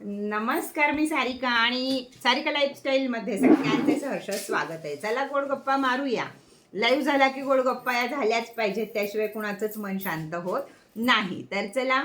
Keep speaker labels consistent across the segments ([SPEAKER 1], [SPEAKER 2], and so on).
[SPEAKER 1] नमस्कार मी सारिका आणि सारिका लाईफस्टाईलमध्ये सगळ्यांचे सहर्ष स्वागत आहे. चला गोड गप्पा मारूया. लाईव्ह झाला की गोड गप्पा या झाल्याच पाहिजेत त्याशिवाय कुणाचंच मन शांत होत नाही. तर चला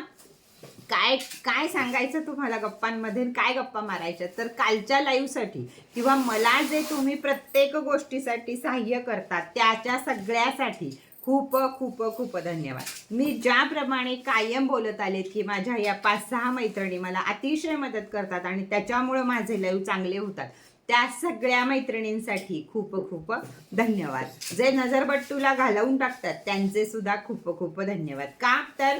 [SPEAKER 1] काय काय सांगायचं तुम्हाला गप्पांमध्ये काय गप्पा मारायच्या? तर कालच्या लाईव्हसाठी किंवा मला जे तुम्ही प्रत्येक गोष्टीसाठी सहाय्य करतात त्याच्या सगळ्यासाठी खूप खूप खूप धन्यवाद. मी ज्याप्रमाणे कायम बोलत आलेत की माझ्या या पाच सहा मैत्रिणी मला अतिशय मदत करतात आणि त्याच्यामुळं माझे लाईव्ह चांगले होतात त्या सगळ्या मैत्रिणींसाठी खूप खूप धन्यवाद. जे नजरबट्टूला घालवून टाकतात त्यांचे सुद्धा खूप खूप धन्यवाद. का तर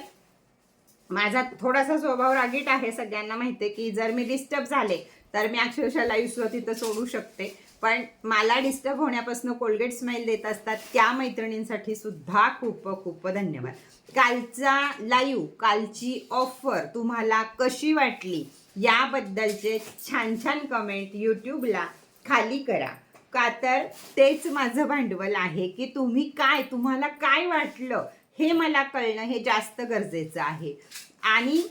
[SPEAKER 1] माझा थोडासा स्वभाव रागीट आहे सगळ्यांना माहिती आहे की जर मी डिस्टर्ब झाले तर मी अक्षरशः लाईव्ह सुद्धा तिथं सोडू शकते. पण मला डिस्टर्ब होण्यापासून कोलगेट स्माईल देत असतात त्या मैत्रिणींसाठी सुद्धा खूप खूप धन्यवाद. कालचा लाईव्ह कालची ऑफर तुम्हाला कशी वाटली याबद्दलचे छान छान कमेंट यूट्यूबला खाली करा. का तर तेच माझं भांडवल आहे की तुम्ही काय तुम्हाला काय वाटलं हे मला कळणं हे जास्त गरजेचं आहे. आणि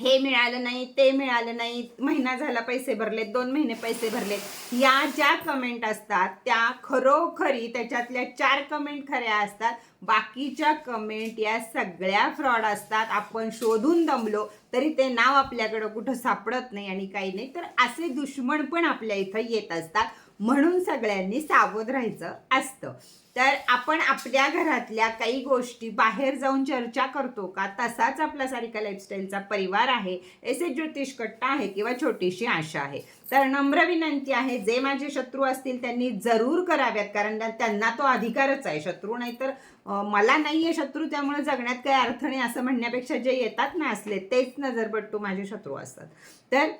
[SPEAKER 1] हे मिळालं नाही ते मिळालं नाही. महिना झाला पैसे भरलेत दोन महिने पैसे भरलेत. या ज्या कमेंट असतात त्या खरोखरी त्याच्यातल्या चार कमेंट खऱ्या असतात. बाकीच्या कमेंट या सगळ्या फ्रॉड असतात. आपण शोधून दमलो तरी ते नाव आपल्याकडं कुठं सापडत नाही आणि काही नाही. तर असे दुश्मन पण आपल्या इथं येत असतात. म्हणून सगळ्यांनी सावध राहायचं असतं. तर आपण आपल्या घरातल्या काही गोष्टी बाहेर जाऊन चर्चा करतो का? तसाच आपला सारिका लाईफस्टाईलचा परिवार आहे. एसे ज्योतिष कट्टा आहे किंवा छोटीशी आशा आहे. तर नम्र विनंती आहे जे माझे शत्रू असतील त्यांनी जरूर कराव्यात कारण त्यांना तो अधिकारच आहे. शत्रू नाही तर मला नाही आहे शत्रू त्यामुळे जगण्यात काही अर्थ नाही असं म्हणण्यापेक्षा जे येतात ना असले तेच नजरपट्टू माझे शत्रू असतात. तर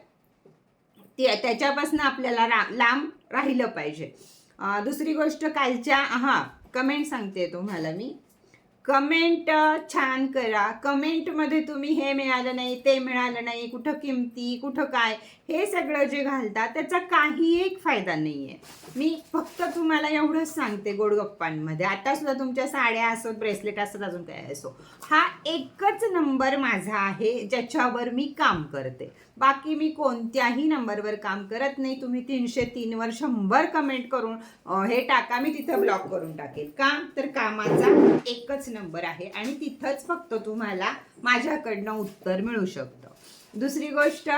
[SPEAKER 1] ती त्याच्यापासून आपल्याला रा लांब राहिलं पाहिजे. दुसरी गोष्ट कालच्या हां कमेंट सांगते तुम्हाला मी. कमेंट छान करा. कमेंटमध्ये तुम्ही हे मिळालं नाही ते मिळालं नाही कुठं किमती कुठं काय हे सगळं जे घालता त्याचा काही एक फायदा नाही आहे मी फक्त तुम्हाला एवढंच सांगते गोडगप्पांमध्ये. आता सुद्धा तुमच्या साड्या असो ब्रेसलेट असत अजून काय असो हा एकच नंबर माझा आहे ज्याच्यावर मी काम करते. बाकी मी कोणत्याही नंबरवर काम करत नाही. तुम्ही तीनशे तीनवर शंभर कमेंट करून हे टाका. मी तिथं ब्लॉक करून टाकेल. का? तर कामाचा एकच नंबर आहे आणि तिथंच फक्त तुम्हाला माझ्याकडनं उत्तर मिळू शकतं. दुसरी गोष्ट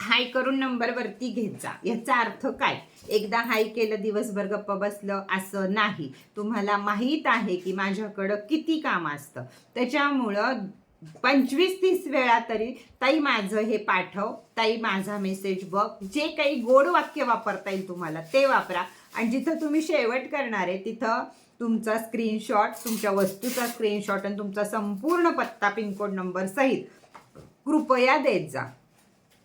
[SPEAKER 1] हाय करून नंबरवरती घेत जा याचा अर्थ काय? एकदा हाय केलं दिवसभर गप्प बसलं असं नाही. तुम्हाला माहीत आहे की माझ्याकडं किती काम असतं. त्याच्यामुळं पंचवीस तीस वेळा तरी ताई माझं हे पाठव ताई माझा मेसेज बघ जे काही गोड वाक्य वापरता येईल तुम्हाला ते वापरा. आणि जिथं तुम्ही शेवट करणार आहे तिथं तुमचा स्क्रीनशॉट तुमच्या वस्तूचा स्क्रीनशॉट आणि तुमचा संपूर्ण पत्ता पिनकोड नंबर सहित कृपया देत जा.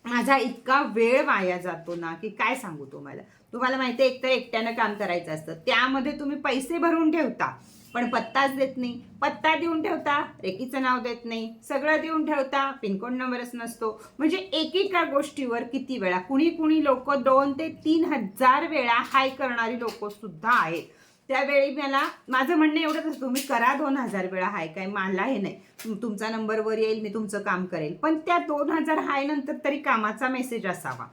[SPEAKER 1] माझा इतका वेळ वाया जातो ना की काय सांगू तुम्हाला? तुम्हाला माहिती आहे एकतर एकट्यानं काम करायचं असतं. त्यामध्ये तुम्ही पैसे भरून ठेवता. पण पत्ताच देत नाही. पत्ता देऊन ठेवता रेकीचं नाव देत नाही. सगळं देऊन ठेवता पिनकोड नंबरच नसतो. म्हणजे एकेका गोष्टीवर किती वेळा कुणी कुणी लोक दोन ते तीन हजार वेळा हाय करणारी लोक सुद्धा आहेत. त्यावेळी मला माझं म्हणणं एवढंच असतं तुम्ही करा दोन हजार वेळा हाय काय मला हे नाही. तुमचा नंबरवर येईल मी तुमचं काम करेल. पण त्या दोन हजार हाय नंतर तरी कामाचा मेसेज असावा.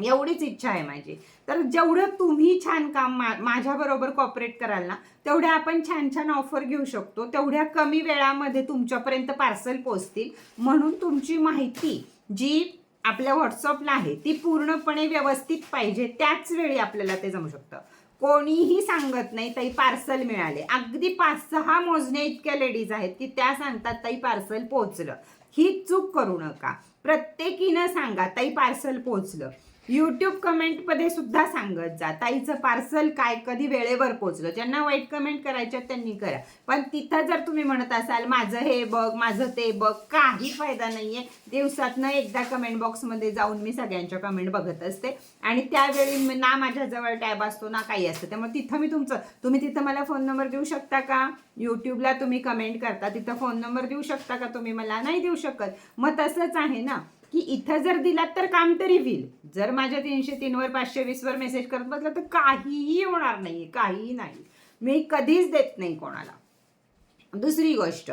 [SPEAKER 1] एवढीच इच्छा आहे माझी. तर जेवढं तुम्ही छान काम मा माझ्याबरोबर कॉपरेट कराल ना तेवढ्या आपण छान छान ऑफर घेऊ शकतो. तेवढ्या कमी वेळामध्ये तुमच्यापर्यंत पार्सल पोचतील म्हणून तुमची माहिती जी आपल्या व्हॉट्सअपला आहे ती पूर्णपणे व्यवस्थित पाहिजे. त्याच वेळी आपल्याला ते जमू शकतं. कोणीही सांगत नाही ताई पार्सल मिळाले. अगदी पाच सहा मोजण्या इतक्या लेडीज आहेत की त्या सांगतात ताई पार्सल पोचलं ही चूक करू नका. प्रत्येकीनं सांगा ताई पार्सल पोचलं यूट्यूब कमेंटमध्ये सुद्धा सांगत जा. ताईचं पार्सल काय कधी वेळेवर पोचलं? ज्यांना वाईट कमेंट करायच्या त्यांनी करा. पण तिथं जर तुम्ही म्हणत असाल माझं हे बघ माझं ते बघ काही फायदा नाहीये. दिवसातनं एकदा कमेंट बॉक्समध्ये जाऊन मी सगळ्यांच्या कमेंट बघत असते. आणि त्यावेळी ना माझ्याजवळ टॅब असतो ना काही असतं. त्यामुळे तिथं मी तुमचं तुम्ही तिथं मला फोन नंबर देऊ शकता का? यूट्यूबला तुम्ही कमेंट करता तिथं फोन नंबर देऊ शकता का तुम्ही? मला नाही देऊ शकत. मग तसंच आहे ना. की इथं जर दिलात तर काम तरी होईल. जर माझ्या तीनशे तीनवर पाचशे वीसवर मेसेज करत बसला तर काहीही होणार नाही काहीही नाही. मी कधीच देत नाही कोणाला. दुसरी गोष्ट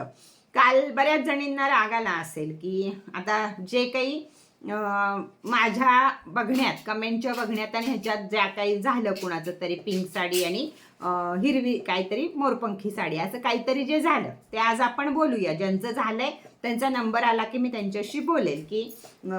[SPEAKER 1] काल बऱ्याच जणींना राग आला असेल की आता जे काही माझ्या बघण्यात कमेंटच्या बघण्यात आणि ह्याच्यात ज्या काही झालं कुणाचं तरी पिंक साडी आणि हिरवी काहीतरी मोरपंखी साडी असं काहीतरी जे झालं ते आज आपण बोलूया. ज्यांचं झालंय त्यांचा नंबर आला की मी त्यांच्याशी बोलेल की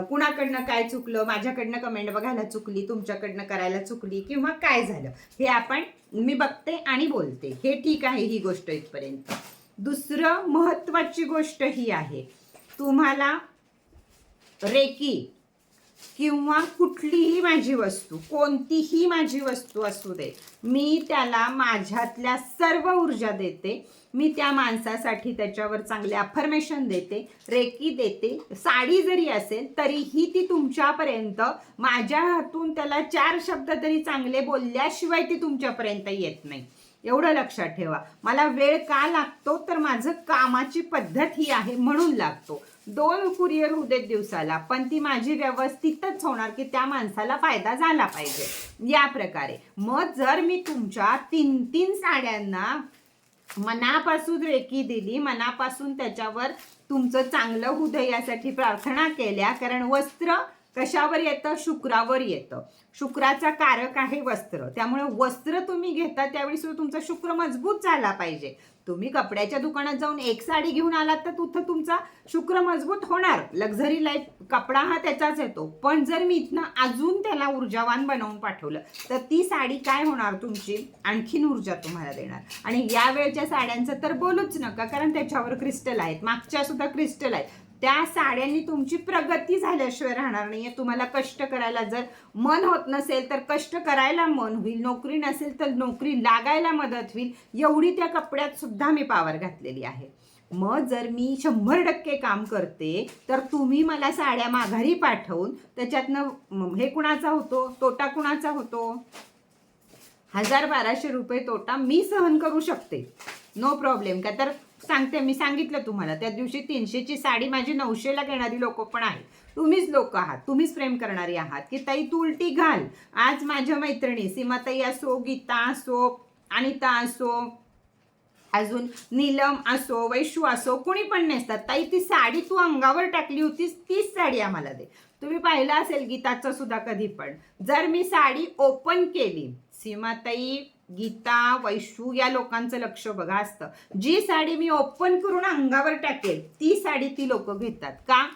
[SPEAKER 1] कुणाकडनं काय चुकलं माझ्याकडनं कमेंट बघायला चुकली तुमच्याकडनं करायला चुकली किंवा काय झालं हे आपण मी बघते आणि बोलते. हे ठीक आहे ही गोष्ट इथपर्यंत. दुसरं महत्त्वाची गोष्ट ही आहे. तुम्हाला रेकी किंवा कुठलीही माझी वस्तू कोणतीही माझी वस्तू असू दे मी त्याला माझ्यातल्या सर्व ऊर्जा देते. मी त्या माणसासाठी त्याच्यावर चांगले अफर्मेशन देते रेकी देते. साडी जरी असेल तरीही ती तुमच्यापर्यंत माझ्या हातून त्याला चार शब्द तरी चांगले बोलल्याशिवाय ती तुमच्यापर्यंत येत नाही. एवढं लक्षात ठेवा. मला वेळ का लागतो? तर माझं कामाची पद्धत ही आहे म्हणून लागतो. दोन कुरिअर होऊ देत दिवसाला पण ती माझी व्यवस्थितच होणार की त्या माणसाला फायदा झाला पाहिजे. या प्रकारे. मग जर मी तुमच्या तीन तीन साड्यांना मनापासून रेकी दिली मनापासून त्याच्यावर तुमचं चांगलं होऊ दे यासाठी प्रार्थना केल्या कारण वस्त्र कशावर येतं? शुक्रावर येतं. शुक्राचा कारक आहे वस्त्र. त्यामुळे वस्त्र तुम्ही घेता त्यावेळी सुद्धा तुमचा शुक्र मजबूत झाला पाहिजे. तुम्ही कपड्याच्या दुकानात जाऊन एक साडी घेऊन आलात तर तिथं तुमचा शुक्र मजबूत होणार. लक्झरी लाईफ कपडा हा त्याचाच येतो. पण जर मी इथनं अजून त्याला ऊर्जावान बनवून पाठवलं तर ती साडी काय होणार तुमची? आणखीन ऊर्जा तुम्हाला देणार. आणि या वेळच्या साड्यांचं तर बोलूच नका कारण त्याच्यावर क्रिस्टल आहेत. मागच्या सुद्धा क्रिस्टल आहेत. त्या साड्यांनी तुमची प्रगती झाल्याशिवाय राहणार नाहीये. तुम्हाला कष्ट करायला जर मन होत नसेल तर कष्ट करायला मन होईल. नोकरी नसेल तर नोकरी लागायला मदत होईल. एवढी त्या कपड्यात सुद्धा मी पावर घातलेली आहे. मग जर मी शंभर टक्के काम करते तर तुम्ही मला साड्या माघारी पाठवून त्याच्यातनं हे कुणाचा होतो? तोटा कुणाचा होतो? हजार बाराशे रुपये तोटा मी सहन करू शकते. नो प्रॉब्लेम का तर सांगते मी सांगितलं तुम्हाला त्या दिवशी तीनशेची साडी माझी नऊशेला घेणारी लोक पण आहेत. तुम्हीच लोक आहात तुम्हीच प्रेम करणारी आहात की ताई तू उलटी घाल. आज माझ्या मैत्रिणी सीमाताई असो गीता असो अनिता असो अजून नीलम असो वैशू असो कोणी पण नेसतात. ताई ती साडी तू अंगावर टाकली होतीस तीच साडी आम्हाला दे. तुम्ही पाहिलं असेल गीताचं सुद्धा कधी पण. जर मी साडी ओपन केली सीमाताई गीता वैशू या लोकांचं लक्ष बघा असतं. जी साडी मी ओपन करून अंगावर टाकेल ती साडी ती लोक घेतात. का?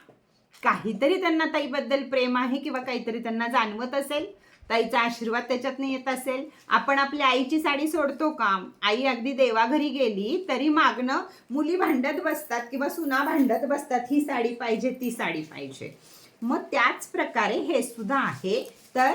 [SPEAKER 1] काहीतरी त्यांना ताईबद्दल प्रेम आहे किंवा काहीतरी त्यांना जाणवत असेल ताईचा आशीर्वाद त्याच्यातनं येत असेल. आपण आपल्या आईची साडी सोडतो का? आई अगदी देवाघरी गेली तरी मागणं मुली भांडत बसतात किंवा सुना भांडत बसतात ही साडी पाहिजे ती साडी पाहिजे. मग त्याच प्रकारे हे सुद्धा आहे. तर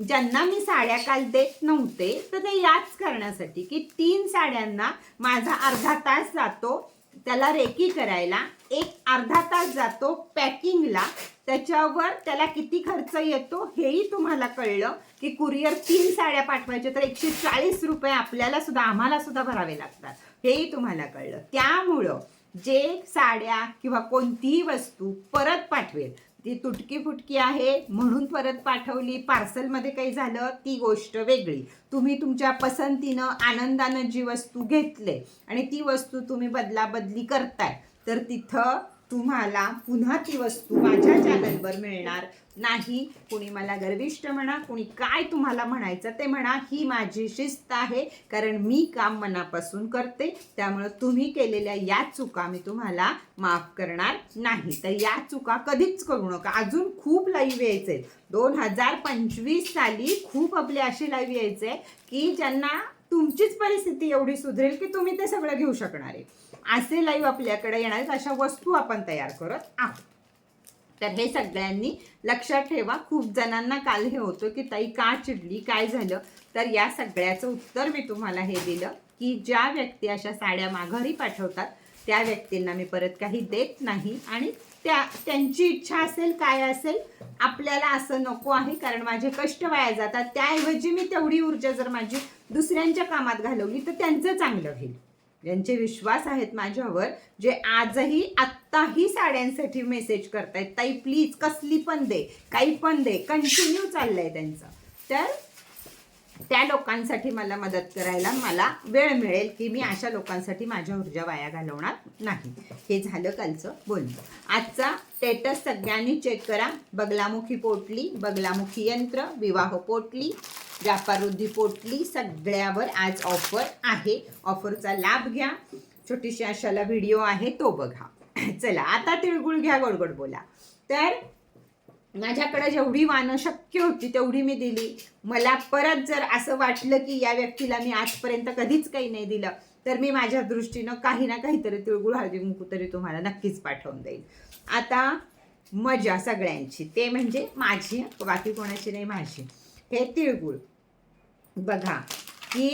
[SPEAKER 1] ज्यांना मी साड्या काल देत नव्हते तर ते याच करण्यासाठी की तीन साड्यांना माझा अर्धा तास जातो त्याला रेकी करायला. एक अर्धा तास जातो पॅकिंगला त्याच्यावर त्याला किती खर्च येतो हेही तुम्हाला कळलं की कुरिअर तीन साड्या पाठवायच्या तर एकशे चाळीस रुपये आपल्याला सुद्धा आम्हाला सुद्धा भरावे लागतात हेही तुम्हाला कळलं. त्यामुळं जे साड्या किंवा कोणतीही वस्तू परत पाठवेल ती तुटकी फुटकी आहे म्हणून परत पाठवली. पार्सलमध्ये काही झालं ती गोष्ट वेगळी. तुम्ही तुमच्या पसंतीनं आनंदानं जी वस्तू घेतले आणि ती वस्तू तुम्ही बदलाबदली करताय तर तिथं तुम्हाला पुन्हा ती वस्तू माझ्या चॅनलवर मिळणार नाही. कुणी मला गर्विष्ट म्हणा कुणी काय तुम्हाला म्हणायचं ते म्हणा ही माझी शिस्त आहे. कारण मी काम मनापासून करते त्यामुळं तुम्ही केलेल्या या चुका मी तुम्हाला माफ करणार नाही. तर या चुका कधीच करू नका. अजून खूप लाईव्ह यायचे दोन हजार पंचवीस साली खूप आपले असे लाईव्ह यायचे की ज्यांना तुमचीच परिस्थिती एवढी सुधरेल की तुम्ही ते सगळं घेऊ शकणार आहे. असे लाईव्ह आपल्याकडे येणार अशा वस्तू आपण तयार करत आहोत. तर हे सगळ्यांनी लक्षात ठेवा खूप जणांना काल हे होतं की ताई का चिडली काय झालं? तर या सगळ्याचं उत्तर मी तुम्हाला हे दिलं की ज्या व्यक्ती अशा साड्या माघारी पाठवतात त्या व्यक्तींना मी परत काही देत नाही. आणि त्या त्यांची इच्छा असेल काय असेल आपल्याला असं नको आहे कारण माझे कष्ट वाया जातात. त्याऐवजी मी तेवढी ऊर्जा जर माझी दुसऱ्यांच्या कामात घालवली तर त्यांचं चांगलं होईल. ज्यांचे विश्वास आहेत माझ्यावर जे आजही आत्ताही साड्यांसाठी मेसेज करतायत ताई प्लीज कसली पण दे काही पण दे कंटिन्यू चाललंय त्यांचं. तर त्या लोकांसाठी मला मदत करायला मला वेळ मिळेल की मी अशा लोकांसाठी माझ्या ऊर्जा वाया घालवणार नाही. हे झालं कालचं बोलणं. आजचा स्टेटस सगळ्यांनी चेक करा. बगलामुखी पोटली बगलामुखी यंत्र विवाह पोटली व्यापारवृद्धी पोटली सगळ्यावर आज ऑफर आहे. ऑफरचा लाभ घ्या. छोटीशी अशाला व्हिडिओ आहे तो बघा. चला आता तिळगुळ घ्या गोडगोड बोला. तर माझ्याकडे जेवढी वाणं शक्य होती तेवढी मी दिली. मला परत जर असं वाटलं की या व्यक्तीला मी आजपर्यंत कधीच काही नाही दिलं तर मी माझ्या दृष्टीनं काही ना काहीतरी तिळगुळ हळदी कुंकू तरी तुम्हाला नक्कीच पाठवून देईल आता मजा सगळ्यांची. ते म्हणजे माझी बाकी कोणाची नाही माझी. हे तिळगुळ. बघा की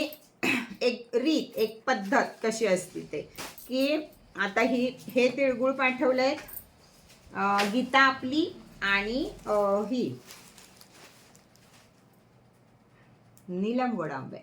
[SPEAKER 1] एक रीत एक पद्धत कशी असते ते. की आता ही हे तिळगुळ पाठवलं आहे गीता आपली आणि ही. नीलम गोडांबे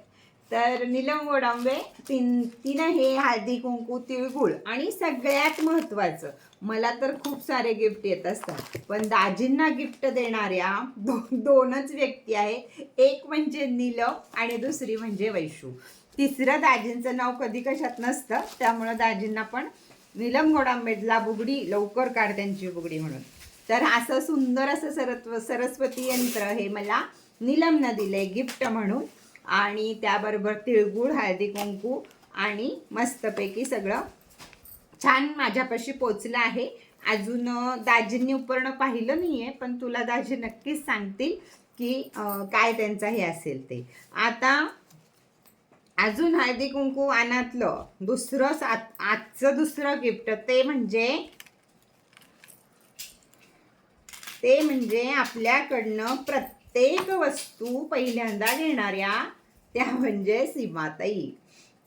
[SPEAKER 1] तर निलम गोडांबे तीन तिनं हे हळदी कुंकू तिळगुळ आणि सगळ्यात महत्त्वाचं मला तर खूप सारे गिफ्ट येत असतात. पण दाजींना गिफ्ट देणाऱ्या दो दोनच व्यक्ती आहे. एक म्हणजे निलम आणि दुसरी म्हणजे वैशू. तिसरं दाजींचं नाव कधी कशात नसतं त्यामुळं दाजींना पण निलम गोडांबेला बुगडी लवकर काढ त्यांची बुगडी म्हणून. तर असं सुंदर असं सरत्व सरस्वती यंत्र हे मला नीलमनं दिलंय गिफ्ट म्हणून. आणि त्याबरोबर तिळगुळ हळदी कुंकू आणि मस्तपैकी सगळं छान माझ्यापाशी पोचलं आहे. अजून दाजींनी उपरणं पाहिलं नाही आहे पण तुला दाजी नक्कीच सांगतील की काय त्यांचं हे असेल ते. आता अजून हळदी कुंकू अनातलं दुसरं आत आजचं दुसरं गिफ्ट ते म्हणजे ते म्हणजे आपल्याकडनं प्रत्येक वस्तू पहिल्यांदा घेणाऱ्या त्या म्हणजे सीमाताई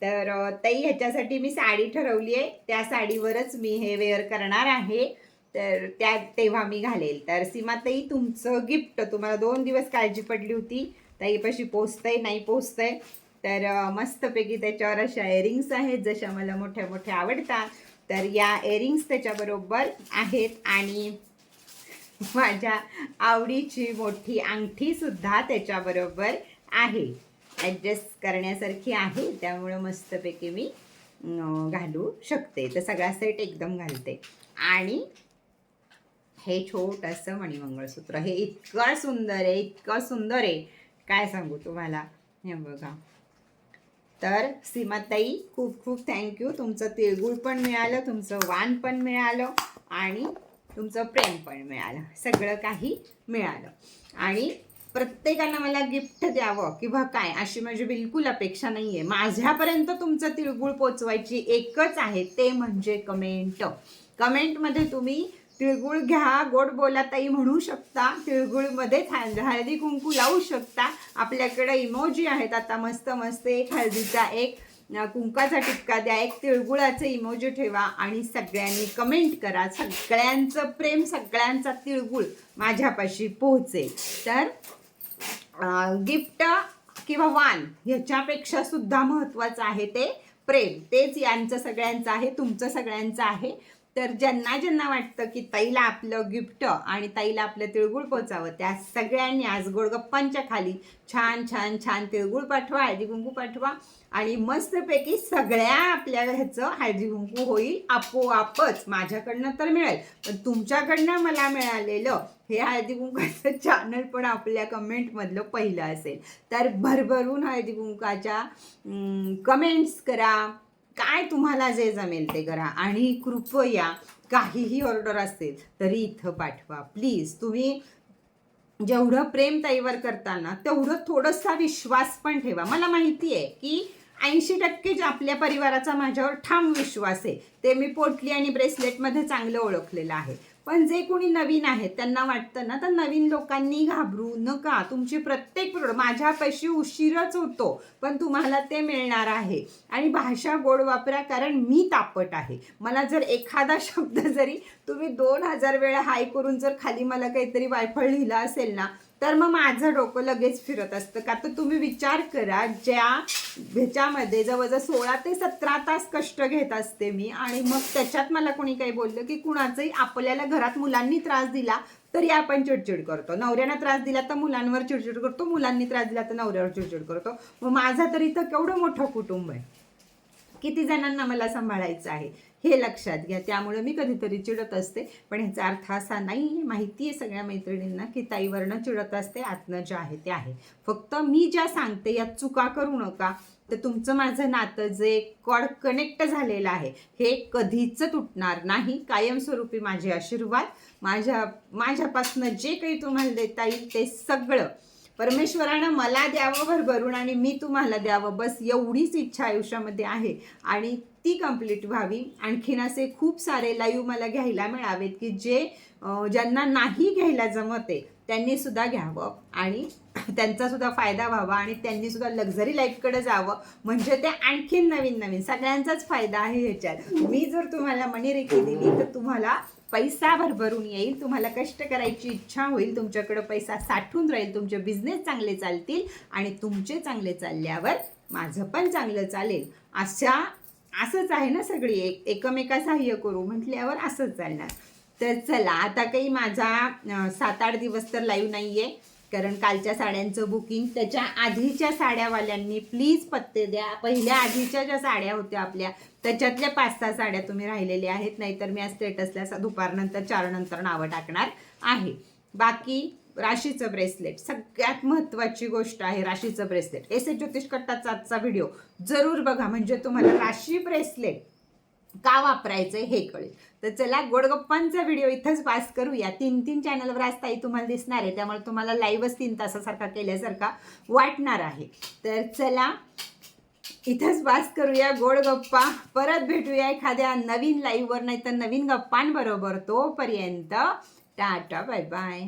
[SPEAKER 1] तर ताई ह्याच्यासाठी मी साडी ठरवली आहे. त्या साडीवरच मी हे वेअर करणार आहे. तर त्या तेव्हा मी घालेल. तर सीमाताई तुमचं गिफ्ट तुम्हाला दोन दिवस काळजी पडली होती. ताईपाशी पोचतंय नाही पोचतंय. तर मस्तपैकी त्याच्यावर अशा एअरिंग्स आहेत जशा मला मोठ्या मोठ्या आवडतात. तर या एअरिंग्स त्याच्याबरोबर आहेत आणि माझ्या आवडीची मोठी अंगठी सुद्धा त्याच्याबरोबर आहे. ॲडजस्ट करण्यासारखी आहे त्यामुळं मस्तपैकी मी घालू शकते. तर सगळा सेट एकदम घालते. आणि हे छोटंसं मणिमंगळसूत्र हे इतकं सुंदर आहे इतकं सुंदर आहे. काय सांगू तुम्हाला? हे बघा. तर सीमाताई खूप खूप थँक्यू तुमचं तिळगुळ पण मिळालं तुमचं वाण पण मिळालं आणि तुमचं प्रेम पण मिळालं. सगळं काही मिळालं. आणि प्रत्येकानं मला गिफ्ट द्यावं किंवा काय अशी माझी बिलकुल अपेक्षा नाही आहे माझ्यापर्यंत तुमचं तिळगुळ पोचवायची एकच आहे ते म्हणजे कमेंट. कमेंटमध्ये तुम्ही तिळगुळ घ्या गोड बोला ताई म्हणू शकता तिळगुळमध्ये हळदी कुंकू लावू शकता. आपल्याकडे इमोजी आहेत आता मस्त मस्त एक हळदीचा एक कुंकाचा टिपका द्या एक तिळगुळाचे इमोजी ठेवा आणि सगळ्यांनी कमेंट करा. सगळ्यांचं प्रेम सगळ्यांचा तिळगुळ माझ्यापाशी पोहोचेल. तर गिफ्ट किंवा वान ह्याच्यापेक्षा सुद्धा महत्त्वाचं आहे ते प्रेम. तेच यांचं सगळ्यांचं आहे तुमचं सगळ्यांचं आहे. तर ज्यांना ज्यांना वाटतं की ताईला आपलं गिफ्ट आणि ताईला आपलं तिळगुळ पोचावं त्या सगळ्यांनी आज गोडगप्पांच्या खाली छान छान छान तिळगुळ पाठवा हळदी कुंकू पाठवा आणि मस्तपैकी सगळ्या आपल्या ह्याचं हळदी कुंकू होईल आपोआपच. माझ्याकडनं तर मिळेल पण तुमच्याकडनं मला मिळालेलं हे हळदी कुंकाचं चॅनल पण आपल्या कमेंटमधलं पहिलं असेल. तर भरभरून हळदी कुंकाच्या कमेंट्स करा. काय तुम्हाला जे जमेल ते करा आणि कृपया काहीही ऑर्डर असेल तरी इथं पाठवा. प्लीज तुम्ही जेवढं प्रेम ताईवर करताना तेवढं थोडासा विश्वास पण ठेवा. मला माहिती आहे की ऐंशी टक्के जे आपल्या परिवाराचा माझ्यावर ठाम विश्वास आहे ते मी पोटली आणि ब्रेसलेटमध्ये चांगलं ओळखलेलं आहे. पण जे कोणी नवीन आहेत त्यांना वाटतं ना तर नवीन लोकांनी घाबरू नका. तुमची प्रत्येक प्रोडक्ट माझ्यापाशी उशीरच होतो पण तुम्हाला ते मिळणार आहे. आणि भाषा गोड वापरा कारण मी तापट आहे. मला जर एखादा शब्द जरी तुम्ही दोन हजार वेळा हाय करून जर खाली मला काहीतरी वायफळ लिहिला असेल ना तर मग माझं डोकं लगेच फिरत असतं. का तर तुम्ही विचार करा ज्या ह्याच्यामध्ये जवळजवळ सोळा ते सतरा तास कष्ट घेत असते मी आणि मग त्याच्यात मला कोणी काही बोललं की कुणाचंही आपल्याला घरात मुलांनी त्रास दिला तरी आपण चिडचिड करतो. नवऱ्यानं त्रास दिला तर मुलांवर चिडचिड करतो मुलांनी त्रास दिला तर नवऱ्यावर चिडचिड करतो. मग माझा तर इथं केवढं मोठं कुटुंब आहे. किती जणांना मला सांभाळायचं आहे? हे लक्षात घ्या. त्यामुळे मी कधीतरी चिडत असते. पण ह्याचा अर्थ असा नाही हे माहिती आहे सगळ्या मैत्रिणींना की ताईवरनं चिडत असते आतनं जे आहे ते आहे. फक्त मी ज्या सांगते यात चुका करू नका. तर तुमचं माझं नातं जे कॉड कनेक्ट झालेलं आहे हे कधीच तुटणार नाही. कायमस्वरूपी माझे आशीर्वाद. माझ्या माझ्यापासनं जे काही तुम्हाला देता येईल ते सगळं परमेश्वरानं मला द्यावं भरभरून आणि मी तुम्हाला द्यावं. बस एवढीच इच्छा आयुष्यामध्ये आहे. आणि ती कंप्लीट व्हावी. आणखीन असे खूप सारे लाईव्ह मला घ्यायला मिळावेत की जे ज्यांना नाही घ्यायला जमते त्यांनी सुद्धा घ्यावं. आणि त्यांचा सुद्धा फायदा व्हावा आणि त्यांनी सुद्धा लक्झरी लाईफकडे जावं. म्हणजे ते आणखीन नवीन नवीन सगळ्यांचाच फायदा आहे ह्याच्यात. मी जर तुम्हाला मनीरेखी दिली तर तुम्हाला पैसा भरभरून येईल तुम्हाला कष्ट करायची इच्छा होईल तुमच्याकडं पैसा साठून राहील तुमचे बिझनेस चांगले चालतील आणि तुमचे चांगले चालल्यावर माझं पण चांगलं चालेल. अशा असंच आहे ना सगळी एक एकमेका सहाय्य करू म्हटल्यावर असंच चालणार. तर चला आता काही माझा सात आठ दिवस तर लाईव्ह नाही आहे कारण कालच्या साड्यांचं बुकिंग त्याच्या आधीच्या साड्यावाल्यांनी प्लीज पत्ते द्या. पहिल्या आधीच्या ज्या साड्या होत्या आपल्या त्याच्यातल्या पाच सहा साड्या तुम्ही राहिलेल्या आहेत नाहीतर मी आज स्टेटसला दुपारनंतर चार नंतर नावं टाकणार आहे. बाकी राशीचं ब्रेसलेट सगळ्यात महत्त्वाची गोष्ट आहे राशीचं ब्रेसलेट एस ए ज्योतिष कट्टाचा आजचा व्हिडिओ जरूर बघा. म्हणजे तुम्हाला राशी ब्रेसलेट का वापरायचं हे कळेल. तर चला गोडगप्पांचा व्हिडिओ इथंच पास करूया. तीन तीन चॅनलवर आज ताई तुम्हाला दिसणार आहे. त्यामुळे तुम्हाला लाईव्हच तीन तासासारखा केल्यासारखा वाटणार आहे. तर चला इथंच पास करूया गोड गप्पा परत भेटूया एखाद्या नवीन लाईव्हवर नाही तर नवीन गप्पांबरोबर तोपर्यंत टाटा बाय बाय